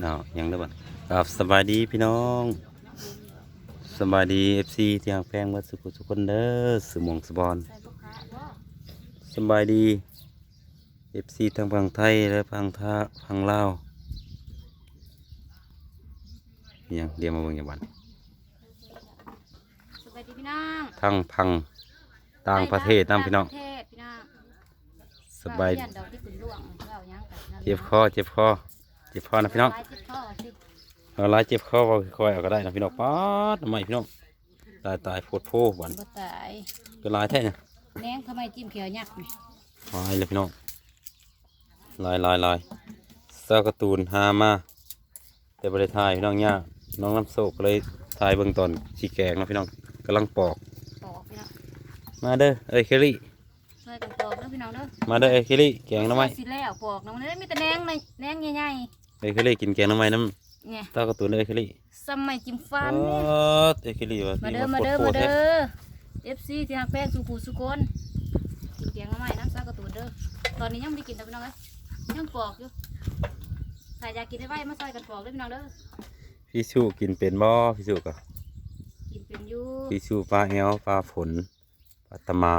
เนาะยังได้บ่ครับสบายดีพี่น้องสบายดี FC ที่ฮักแพงเบ่สุขทุกคนเด้อสมองสบอนใส่ลูกค้าบ่สบายดี FC ทั้งฝั่งไทยและฝั่งทาฝั่งลาวอิหยังเดี๋ยวมาเบิ่งอย่างบัดสบายดีพี่น้องทั้งพังต่างประเทศนํพี่น้องต่างประเทศพี่น้องสบายเว้เรีนดอกที่คุณล่วงเว้าหยังกันเจ็บคอเจ็บคอ เจ็บคอนะพี่น้องลายเจ็บคอสิเอาลายเจ็บคอว่าคอยเอาก็ได้นะพี่น้องป๊าดทำไมพี่น้องตายตายโพดโพบันบ่ตายก็ลายแท้เนี่ยแหนงทำไมจิ้มเขียวยักษ์นี่ลายเลยพี่น้องลายลายลายเสื้อการ์ตูนฮามาแต่บริทายพี่น้องย่าน้องน้ำโศกก็เลยถ่ายเบื้องตอนชีแกงนะพี่น้องกำลังปอกปอกพี่น้องมาเด้อเอ้ยเคลลี่ช่วยกันปอกเด้อพี่น้องเด้อมาเด้อเอ้ยเคลลี่แกงหน้ำไม้สิแล้วปอกน้องเด้อมีแต่แหนงในแหนงใหญ่ เอ้ยเคลลี่กินแกงน้ำไม้น้เนี่ยำเสื้อกร์ตูนเอ้ยเคลี่สมัยจิมฟันเนี่ยเอเคลี่ว่ามาเด้อมาเด้อมาแท้อเด้อ FC ที่ฮักแป้งสุขูสุคนกินแกงมาใหม่น้ำซากระตูนเด้อตอนนี้ยังไม่ได้กินแต่พี่น้องเอ้ยยังปอกอยู่ใครอยากกินได้ไว้มาซอยกันปอกเด้พี่น้องเด้อพี่ชูกินเป็นบ่พี่ชูก็กินเป็นอยู่พี่ชูฟ้าแอลฟ้าฝนปัตมา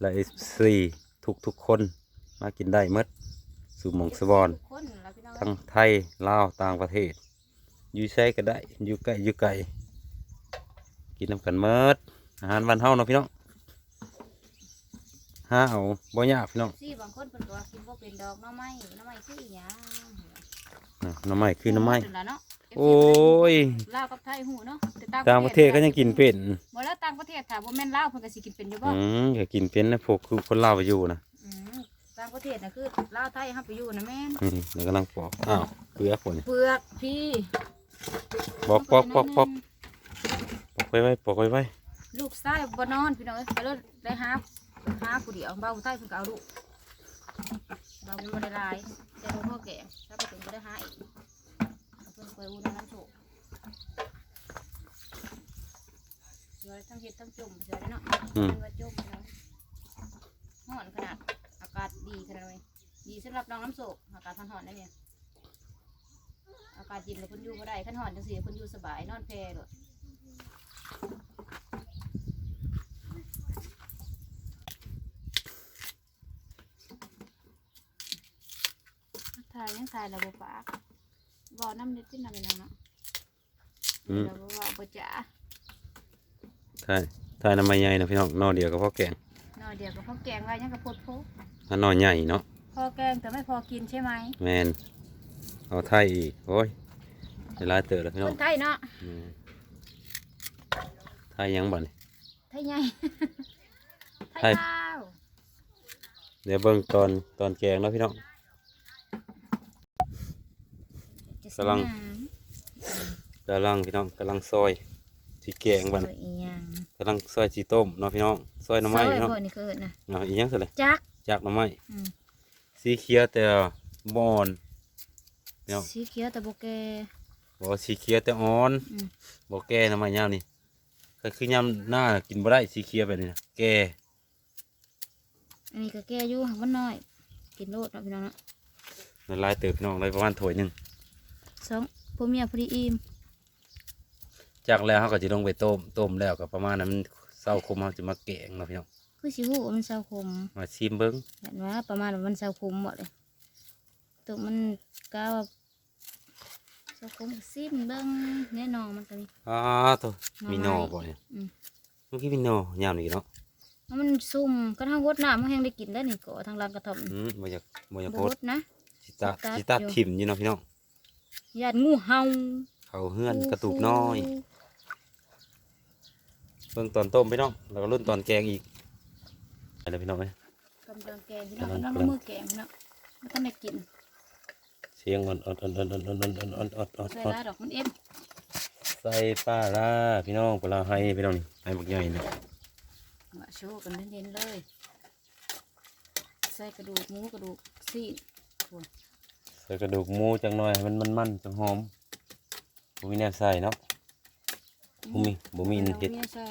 และเอฟซีทุกทุกๆคนมากินได้หมดสู่หมองสบอนทุกคนล่ะ ทั้งไทย ลาว ต่างประเทศ อยู่ใช้ก็ได้ อยู่ใกล้อยู่ไกลกินน้ำกันหมดอาหารวันเฮาเนาะพี่น้องห้าเอาบ่ยากพี่น้องซี่บางคนเพิ่นก็ว่ากินบ่เป็นดอกหน้อไม้หน้อไม้คืออีหยังน่ะหน้ำไม้คือหน้ำไม้พูดนั่นล่ะเนาะ โอ้ย ลาวกับไทยหูเนาะแต่ต่างประเทศก็ยังกินเป็นบ่แล้วต่างประเทศถ้าบ่แม่นลาวเพิ่นก็สิกินเป็นอยู่บ่อืมก็กินเป็นนะพวกคือคนลาวไปอยู่นะอืม ต่างประเทศน่ะคือลาวไทยเฮาไปอยู่นะแม่นอืมเดี๋ยวกำลังปอกอ้าวเปลือกผลเปลือกพี่ปอกปอกปอกปอกปอกไว้ไว้ปอกไว้ไว้ลูกชายบ่นอนพี่น้องเอ้ยไปเลยได้หาหาผู้เดียวเบาไทยเพิ่นก็เอาลูกเบาบ่ได้หลายแต่บ่พอแก่ถ้าไปถึงบ่ได้หาอีกเอาเพิ่นไปอุ่นน้ำโชกเดี๋ยวทั้งเฮ็ดทั้งจุ่มไปเฉยเนาะอืมเป็นว่าจุ่มเนาะร้อนขนาดอา กาศดีขนาดไหนดีสำหรับน้องน้ำโศกอากาศร้อนๆได้เนี่ยอากาศเย็นแล้วเพิ่นอยู่บ่ได้คันร้อนจังซี่เพิ่นอยู่สบายนอนแพร่โดดถ่ายยังถ่ายระบบปากบ่อน้ำเด็ดที่นำไปนั่นเนาะอืมระบบว่าบ่จ๋าใช่ใช่น้ำมันใหญ่นะพี่น้องนอเดียวกับพ่อแกงหน่ อยเดียวก็เขาแกงไว้ยังกับโพดโพถ้านอใหญ่เนาะพอแกงแต่ไม่พอกินใช่ไหมแมนเอาไทยอีกโอ้ยเวลาเตอแล้วพี่คน้องนไทยเนาะอืมไทยยังบ่น ไทยใหญ่ไทไทยยลาวเดี๋ยวเบิ่งตอนตอนแกงเนาะพี่น้องกำลังกำลังพี่น้องกำลังซอยสีแกงบับันนอีหยัง กำลังซอยสีต้มเนาะพี่น้องซอยหน้ำไม้ซอยพี่น้องบ่นี่คือนะเนาะอีหยังสิเลยจักจากหน้ำไม้อืมสีเขียวแต่บอนพี่น้องสีเขียวแต่บ่แก่ บอกว่าสีเขียวแต่อ่อนอืม บอกแก่หน้ำไม้ยามนี่ก็คือยามหน้ากินบ่ได้สีเขียวแบบนี้นะแก่อันนี้ก็แก่อยู่หักมันน้อย กินโลดเนาะพี่น้องเนาะละลายเติบพี่น้องเลยประมาณถ้วยหนึงสองพ่อเมียพอดีอิ่ม จากแล้วเขาก็จะลงไปต้มต้มแล้วก็ประมาณนั้นมันเศร้าคมเขาจะมาแกงเนาะพี่น้องคือสิฮู้ว่ามันเศร้าคมมาชิมเบิ้งเห็นว่าประมาณว่ามันเศร้าคมหมดเลยตัวมันกาว่าเศร้าคมก็ซิมเบิ้งแน่นอนมันก็มีอ้าตัวหน่อมีหนอไม้บ่เนี่ยอืมเมื่อกี้มีหนอยามนี่เนาะแล้วมันซุ่มก็ทั้งวดน้ำมันแห้งได้กินได้นี่ก็ทางร้านกระท่อมอืมบ่อยากบ่อยากบโพดดนะสิตาสิตัดสิตาอยู่ถิ่มอยู่เนาะพี่น้องญาติงูเห่าเขาเฮือนกระตุกน้อย เบิ่งตอนต้มพี่น้องแล้วก็รุ่นตอนแกงอีกอะไรพี่น้องเอ้ยกำลังแกงพี่น้องกำลังน้องกำลังมือแกงพี่น้องมันต้องได้กินเสียงอ่อนอ่อนอ่อนอ่อนอ่อนอ่อนอ่อนอ่อนอ่อนอ่อนอ่อนใส่อ่อนลายดอกมันเอ็มใส่ปลาร้าพี่น้องปลาร้าให้พี่น้องนี่ให้บักใหญ่เนี่ยมาโชว์กันเน้นๆเลย ใส่กระดูกหมูกระดูกซีนใส่กระดูกหมูจังหน่อยให้มันมันๆจังหอมบ่มีแนวใส่เนาะ บ่มีบ่มีเห็ดอาใส่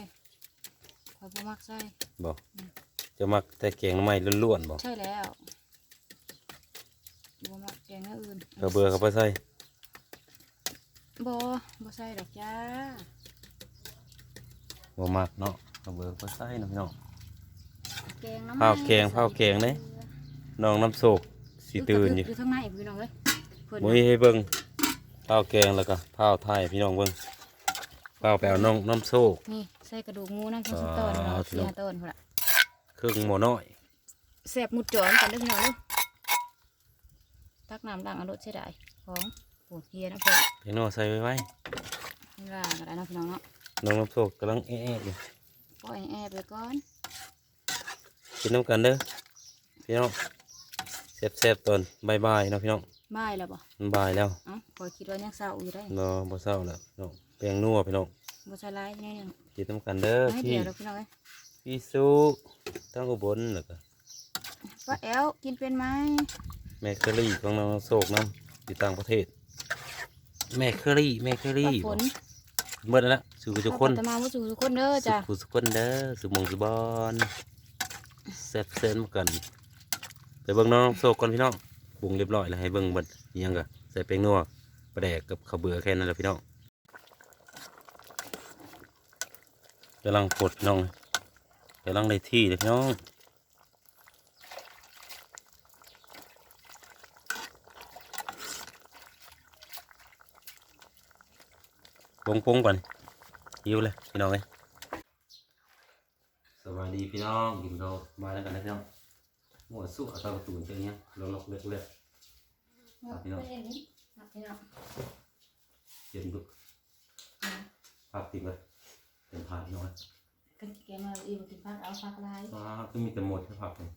ขอยบ่มักใส่บ่จะมักแต่แกงหน้ำไม้ล้วนๆบ่ใช่แล้วบ่มักแกกงแล้วอื่นกระเบือเขาไปใส่บ่บ่ใส่ดอกจ้าบ่มากเนาะกระเบือเขาไปใส่เนาะพี่น้องแกงน้ำข้าวแกงข้าวแกงเด้น้องน้ำโศกสีตื่นอยู่อยู่ข้างในอีกพี่น้องเอ้ยเพิ่นมุ้ยให้เบิ่งข้าวแกงแล้วก็ข้าวไทยพี่น้องเบิ่ง ข้าวแปลวน้องน้ำโศกนี่ใส่กระดูกงูนั่งทั้งสิบต้นพี่น้องอ่าสี่ห้าต้นพุ่นละเครื่องหม้อน้อยแซ่บหมุดจอนกันเด้อพี่น้องเด้อตักน้ำล้างเอารถใช้ได้ของโอ้เฮียนะเพิ่นเพียงน้อใส่ไว้ไว้นี่ล้างก็ได้เนาะพี่น้องเนาะน้องน้ำโศกกำลังแอะๆอยู่ปล่อยแอบไปก่อนกินน้ำกันเด้อพี่น้องแซ่บๆตอนบ่ายๆเนาะพี่น้องบ่ายแล้วบ่มันบ่ายแล้วเอ้าปล่อยคิดว่ายังเศร้าอยู่ได้เนาะบ่เศร้าแล้วพี่น้อง แปลงนัวพี่น้องบ่ใส่ร้ายแน่นึงกินน้ำกันเด้อให้พี่เดียวแล้วพี่น้องเอ้ยพี่สุทั้งอุบลแล้วก็ป้าแอลกินเป็นไหมแม่เคอรี่ของน้องโศกน้ำอยู่ต่างประเทศ แม่เคอรี่แม่เคอป้ารี่ฝนเมื่อแล้วละสู่ทุกคนป้าตมาว่าสู่ทุกคนเด้อสุจ้ะขสุขคนเด้อสุมงสุบอนแซ่บเซินมากันไปเบิ่งน้องโศกก่อนพี่น้องปรุงเรียบร้อยแล้วให้เบิ่งเบัดอิหยังกะใส่แป้งนัวปลาแดกกับข้าวเบื่อแค่นั้นแหละพี่น้อง กำลังปลดพี่น้องกำลังได้ที่เลยพี่น้องปรุงปรุงก่อนหิวเลยพี่น้องเลยสวัสดีพี่น้องกินข้าวมาแล้วกันนะพี่น้องหัวสุกเอาเตาตูนเชียงเนี้ยลอกๆเล็กๆครับพี่น้องครับพี่น้องเย็นดุภาพติดเลย เป็นผ่านน้อยกันแกงมาอีกกินผักเอาผักลายว้าวก็มีแต่หมดแค่ภาพเลย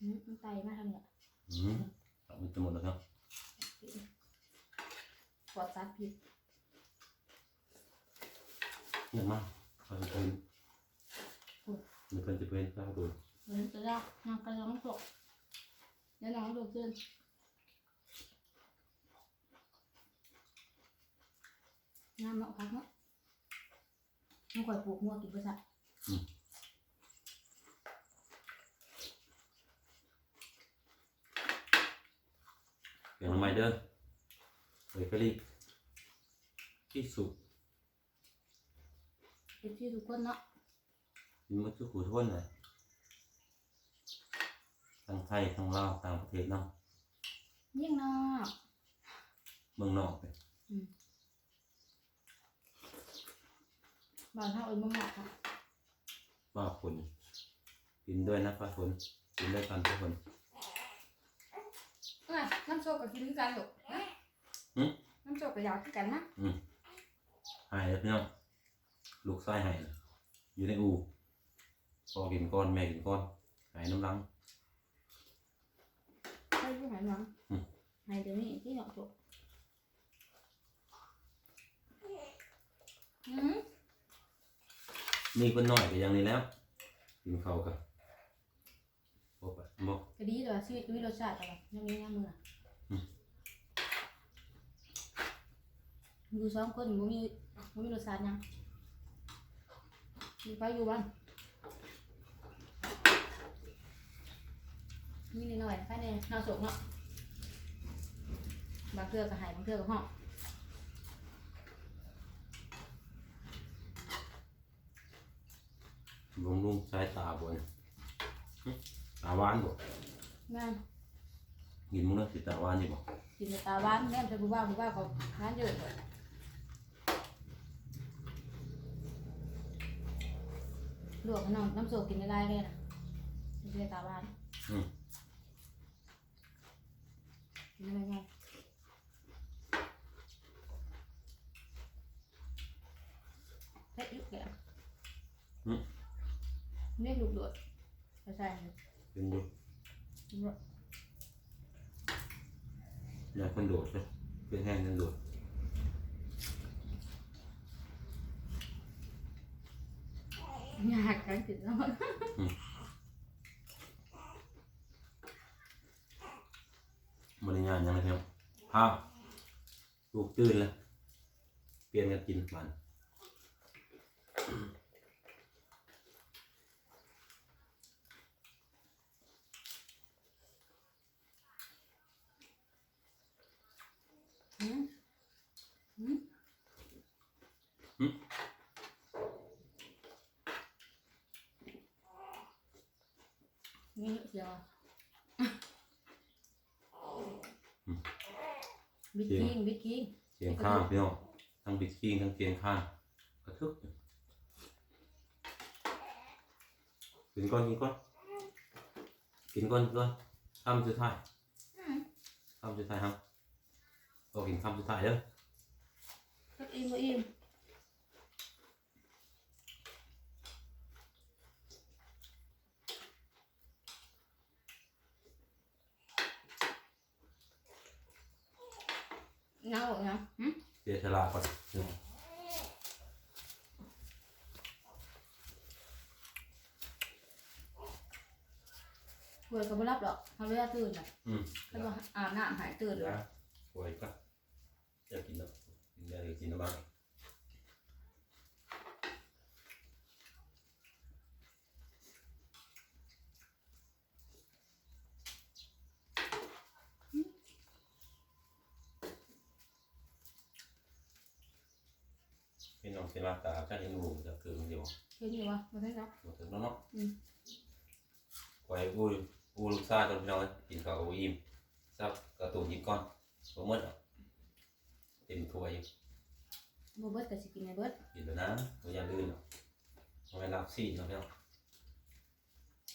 อืมมันไตมาทางเนี่ยอืมครับมีแต่หมดแล้วเนาะปลอดสารพิษเยอะมากข้าวตูนมีเพิ่นจะเป็นข้าวตูนเหมือนจะยากนางกระลองตกเดี๋ยวน้องดูขึ้นงามเนาะพักเนาะ มันคอยปลูกมัวกินไปสักเปลี่ยนทำไมเด้อเฮ้ยกะลิที่สุกเอฟซีทุกคนเนาะกินหมดทุกขู่ทุกคนเลยทั้งไทยทั้งลาวต่างประเทศเนาะยิ่งเนาะเมืองนอกไป บ้านเฮาเอิ้นบ่งอกค่ะว่าฝนกินด้วยนะฟ้าฝนกินด้วยกันทุกคนเอ้ยน้ำโชคก็กินคือกันลูกนะหืมน้ำโชคก็อยากคือกันนะหายแล้วพี่น้องลูกไส้หายแล้วอยู่ในอูพ่อกินก้อนแม่กินก้อนหายน้ำลังให้ผู้หายหวังอืมให้เดี๋ยวนี้ที่เนาะโชคอืม มีคนหน่อยก็ยังนี้แล้วกินเขาวกับโอ้ปะบอกก็ดีแต่ว่าชีวิตมีรสชาติแต่ว่ายังมีน้ำมืออะอืมอยู่สองคนบ่มีบ่มีรสชาติหยังมีไปอยู่บ้านมีนิดหน่อยแค่นี้น่าสกเนาะบางเทื่อก็หายบางเทื่อก็ห้อง ลุงลุงสายตาบนหึตาหวานบ่แม่นกินมึงเนาะสิตาหวานนี่บ่กินแต่ตาหวานแม่นแต่ผู้ว่าผู้ว่าเขาทานเยอะเลยลวกให้น้องน้ำโซกินได้ไรเลยนะไม่ใช่ตาหวานอืมกินได้ไงเผ็ดยุกแกะเรียกลูก โดดใช่ใช่เลยเป็นอยู่อยากคนโดดเลยเป็นแห้งกันโดดอยากกันกินแล้วบริงานยังไงพี่น้องภาพลูกตื่นแล้วเปลี่ยนกันกินมัน นี่เสียวบิดกิ้งบิดกิ้งเคียงข้างพี่น้องทั้งบิดกิ้งทั้งเคียงข้างกระทึกกินก้อนกินก้อนกินก้อนกินก้อนคำสุดท้ายอืมคำสุดท้ายครับก็กินคำสุดท้ายเด้อก็อิ่มก็อิ่ม เงาเงาหึเสียฉลาก่อนพี่น้องเปิดก็ไม่รับหรอกเขาเลือกตื่นอะอืมเขาบอกอาบน้ำหายตื่นเดี๋ยวป่วยก็จะกินแล้วกินได้หรือกินน้ำบ้าง เสียมาตาก็ยังรู้จะคือมันเดียวเห็นอยู่วะมาได้แล้วหมดถึงแล้วเนาะอืมไว้อูอูลูกซ่าจนพี่น้องกินข้าวอูอิ่มซับกระตูนยิบก้อนบ่หมดอะเต็มถ้วยโบเบิร์ตกับสกินในเบิร์ตกินแล้วนะบ่อย่าลืมเนาะเอาไว้รับซีนเนาะพี่น้อง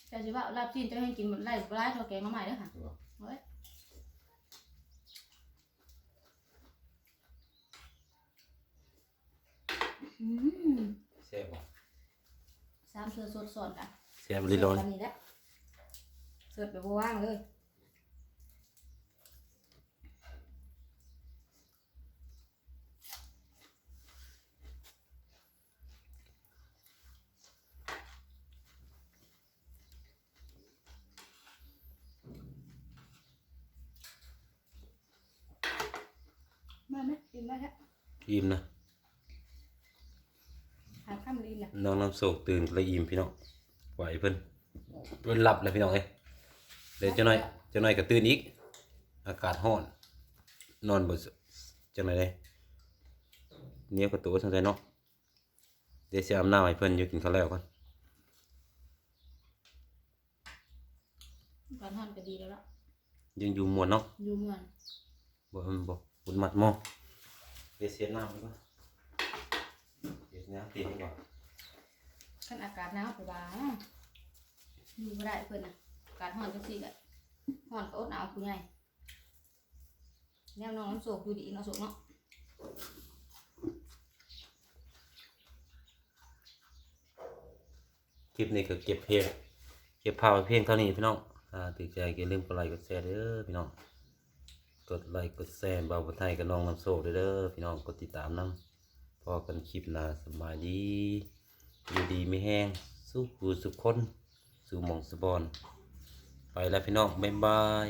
แต่สิว่าลาบจีนจะให้กินหมดไล่ไล่ทอแกงมาใหม่เด้อค่ะถูกป่ะเฮ้ย อืมแซ่บบ่สามเสือสดสอนกันแซ่บลิลอนอันนี้แหละเสิร์ฟแบบบ่ว่างเลยมาไหมกินไหมฮะอิ่มนะ หาข้ามลีนนะน้องน้ำโศกตื่นแล้วอิ่มพี่น้องไหวเพิ่นเพิ่นหลับเลยพี่น้องเอ้ยเดี๋ยวเจ้าน้อยเจ้าน้อยก็ตื่นอีก อากาศร้อน นอนบ่สจังได๋เด้เหนี้ยวกระตูสงสัยเนาะเดี๋ยวสิอาบน้ำให้เพิ่นอยู่กินข้าวแล้วก่อนการทานก็ดีแล้วล่ะยังอยู่ม่วนเนาะอยู่เมืองบ่มันบ่บุญมัดหมอเดี๋ยวเสียน้ำดีก ว่าเสียน้ำตีดีกว่าขั้นอากาศหนาวไปบ้างอยู่ไม่ได้เพิ่นน่ะอากาศร้อนจังซี่ก็ร้อนก็อดหนาวผู้ใหญ่แนวน้องน้ำโศกอยู่ดีเนาะโศกเนาะคลิปนี้ก็เก็บเพลงเก็บภาพไว้เพียงเท่านี้พี่น้องอ่าติดใจอย่าลืมกดไลค์กดแชร์เด้อพี่น้องกดไลค์กดแชร์เบาบนไทยกับน้องน้ำโซกเด้อเด้อพี่น้องกดติดตามนำ พอกันคลิปหนาสบายดี อยู่ดีไม่แห้งสู้ผู้สุขคน สู่หมองสบอน ไปแล้วพี่น้อง บ๊ายบาย